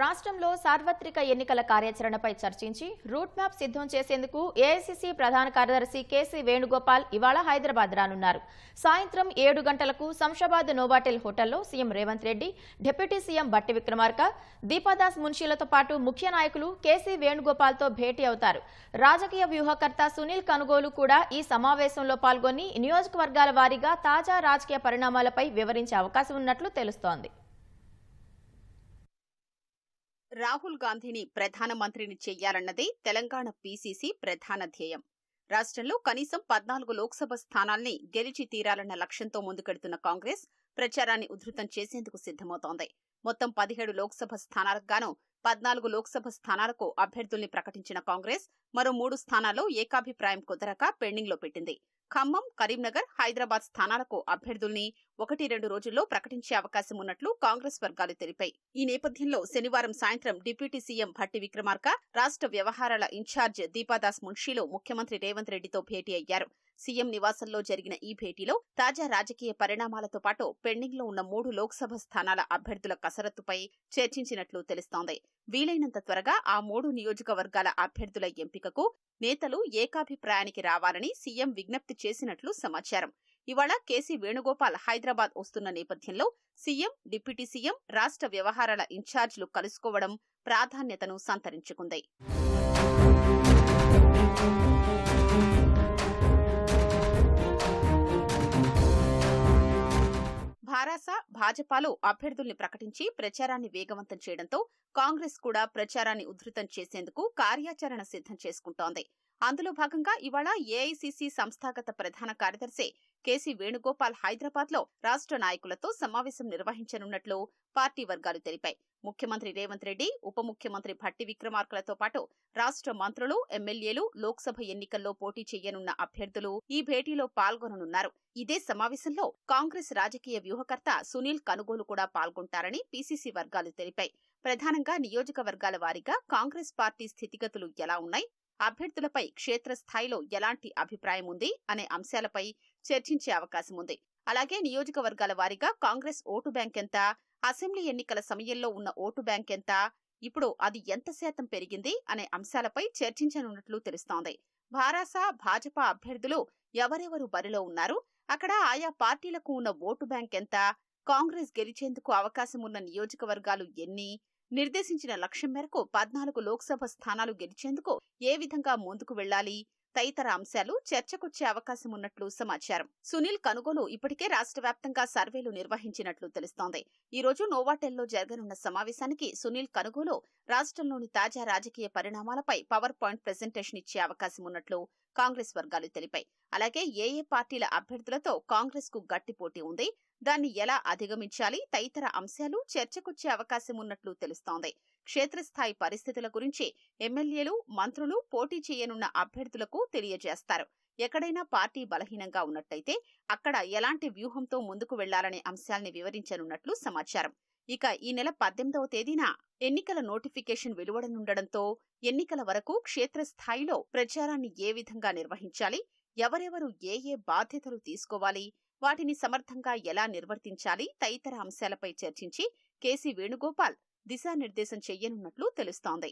రాష్ట్రంలో సార్వత్రిక ఎన్నికల కార్యాచరణపై చర్చించి రూట్ మ్యాప్ సిద్ధం చేసేందుకు ఏఐసిసి ప్రధాన కార్యదర్శి కేసీ వేణుగోపాల్ ఇవాళ హైదరాబాద్ రానున్నారు. సాయంత్రం ఏడు గంటలకు శంషాబాద్ నోవాటెల్ హోటల్లో CM Revanth Reddy deputy CM Bhatti Vikramarka Deepa Das మున్షీలతో పాటు ముఖ్య నాయకులు కేసీ వేణుగోపాల్తో భేటీ అవుతారు. రాజకీయ వ్యూహకర్త సునీల్ కనుగోలు కూడా ఈ సమావేశంలో పాల్గొని నియోజకవర్గాల వారీగా తాజా రాజకీయ పరిణామాలపై వివరించే అవకాశం ఉన్నట్లు తెలుస్తోంది. రాహుల్ గాంధీని ప్రధానమంత్రిని చెయ్యాలన్నదే తెలంగాణ పీసీసీ ప్రధాన ధ్యేయం. రాష్ట్రంలో కనీసం పద్నాలుగు లోక్సభ స్థానాల్ని గెలిచి తీరాలన్న లక్ష్యంతో ముందుకెడుతున్న కాంగ్రెస్ ప్రచారాన్ని ఉధృతం చేసేందుకు సిద్ధమవుతోంది. మొత్తం పదిహేడు లోక్సభ స్థానాలకు గాను పద్నాలుగు లోక్సభ స్థానాలకు అభ్యర్థుల్ని ప్రకటించిన కాంగ్రెస్ మరో మూడు స్థానాల్లో ఏకాభిప్రాయం కుదరక పెండింగ్లో పెట్టింది. ఖమ్మం కరీంనగర్ హైదరాబాద్ స్థానాలకు అభ్యర్థుల్ని ఒకటి రెండు రోజుల్లో ప్రకటించే అవకాశం ఉన్నట్లు కాంగ్రెస్ వర్గాలు తెలిపాయి. ఈ నేపథ్యంలో శనివారం సాయంత్రం డిప్యూటీ సీఎం భట్టి విక్రమార్క రాష్ట్ర వ్యవహారాల ఇన్ఛార్జ్ దీపాదాస్ మున్షీలు ముఖ్యమంత్రి రేవంత్ రెడ్డితో భేటీ అయ్యారు. సీఎం నివాసంలో జరిగిన ఈ భేటీలో తాజా రాజకీయ పరిణామాలతో పాటు పెండింగ్లో ఉన్న మూడు లోక్సభ స్థానాల అభ్యర్థుల కసరత్తుపై చర్చించినట్లు తెలుస్తోంది. వీలైనంత త్వరగా ఆ మూడు నియోజకవర్గాల అభ్యర్థుల ఎంపికకు నేతలు ఏకాభిప్రాయానికి రావాలని సీఎం విజ్ఞప్తి చేసినట్లు సమాచారం. ఇవాళ కేసీ వేణుగోపాల్ హైదరాబాద్ వస్తున్న నేపథ్యంలో సీఎం డిప్యూటీ సీఎం రాష్ట్ర వ్యవహారాల ఇన్ఛార్జీలు కలుసుకోవడం ప్రాధాన్యతను సంతరించుకుంది. భారాస భాజపాలో అభ్యర్థుల్ని ప్రకటించి ప్రచారాన్ని వేగవంతం చేయడంతో కాంగ్రెస్ కూడా ప్రచారాన్ని ఉధృతం చేసేందుకు కార్యాచరణ సిద్ధం చేసుకుంటోంది. అందులో భాగంగా ఇవాళ ఏఐసిసి సంస్థాగత ప్రధాన కార్యదర్శి కేసీ వేణుగోపాల్ హైదరాబాద్లో రాష్ట్ర నాయకులతో సమావేశం నిర్వహించనున్నట్లు పార్టీ వర్గాలు తెలిపాయి. ముఖ్యమంత్రి రేవంత్ రెడ్డి ఉప ముఖ్యమంత్రి భట్టి విక్రమార్కలతో పాటు రాష్ట్ర మంత్రులు ఎమ్మెల్యేలు లోక్సభ ఎన్నికల్లో పోటీ చేయనున్న అభ్యర్థులు ఈ భేటీలో పాల్గొననున్నారు. ఇదే సమావేశంలో కాంగ్రెస్ రాజకీయ వ్యూహకర్త సునీల్ కనుగోలు కూడా పాల్గొంటారని పీసీసీ వర్గాలు తెలిపాయి. ప్రధానంగా నియోజకవర్గాల వారీగా కాంగ్రెస్ పార్టీ స్థితిగతులు ఎలా ఉన్నాయి? అభ్యర్థులపై క్షేత్రస్థాయిలో ఎలాంటి అభిప్రాయం ఉంది? అనే అంశాలపై చర్చించే అవకాశం ఉంది అలాగే నియోజకవర్గాల వారీగా కాంగ్రెస్ ఓటు బ్యాంక్ ఎంత అసెంబ్లీ ఎన్నికల సమయంలో ఉన్న ఓటు బ్యాంక్ ఎంత ఇప్పుడు అది ఎంత శాతం పెరిగింది అనే అంశాలపై చర్చించనున్నట్లు తెలుస్తోంది. భారాస భాజపా అభ్యర్థులు ఎవరెవరు బరిలో ఉన్నారు అక్కడ ఆయా పార్టీలకు ఉన్న ఓటు బ్యాంక్ ఎంత కాంగ్రెస్ గెలిచేందుకు అవకాశం ఉన్న నియోజకవర్గాలు ఎన్ని నిర్దేశించిన లక్ష్యం మేరకు పద్నాలుగు లోక్సభ స్థానాలు గెలిచేందుకు ఏ విధంగా ముందుకు వెళ్ళాలి తదితర అంశాలు చర్చకొచ్చే అవకాశం ఉన్నట్లు సమాచారం. సునీల్ కనుగోలు ఇప్పటికే రాష్ట్ర వ్యాప్తంగా సర్వేలు నిర్వహించినట్లు తెలుస్తోంది. ఈ రోజు నోవాటెల్లో జరగనున్న సమావేశానికి సునీల్ కనుగోలు రాష్ట్రంలోని తాజా రాజకీయ పరిణామాలపై పవర్ పాయింట్ ప్రెజెంటేషన్ ఇచ్చే అవకాశం ఉన్నట్లు కాంగ్రెస్ వర్గాలు తెలిపాయి. అలాగే ఏ ఏ పార్టీల అభ్యర్థులతో కాంగ్రెస్కు గట్టి పోటీ ఉంది దాన్ని ఎలా అధిగమించాలి తదితర అంశాలు చర్చకొచ్చే అవకాశం ఉన్నట్లు తెలుస్తోంది. క్షేత్రస్థాయి పరిస్థితుల గురించి ఎమ్మెల్యేలు మంత్రులు పోటీ చేయనున్న అభ్యర్థులకు తెలియజేస్తారు. ఎక్కడైనా పార్టీ బలహీనంగా ఉన్నట్టయితే అక్కడ ఎలాంటి వ్యూహంతో ముందుకు వెళ్ళాలనే అంశాల్ని వివరించనున్నట్లు సమాచారం. ఇక ఈ నెల పద్దెనిమిదవ తేదీన ఎన్నికల నోటిఫికేషన్ వెలువడనుండడంతో ఎన్నికల వరకు క్షేత్రస్థాయిలో ప్రచారాన్ని ఏ విధంగా నిర్వహించాలి ఎవరెవరు ఏ ఏ బాధ్యతలు తీసుకోవాలి వాటిని సమర్థంగా ఎలా నిర్వర్తించాలి తదితర అంశాలపై చర్చించి కేసీ వేణుగోపాల్ దిశానిర్దేశం చెయ్యనున్నట్లు తెలుస్తోంది.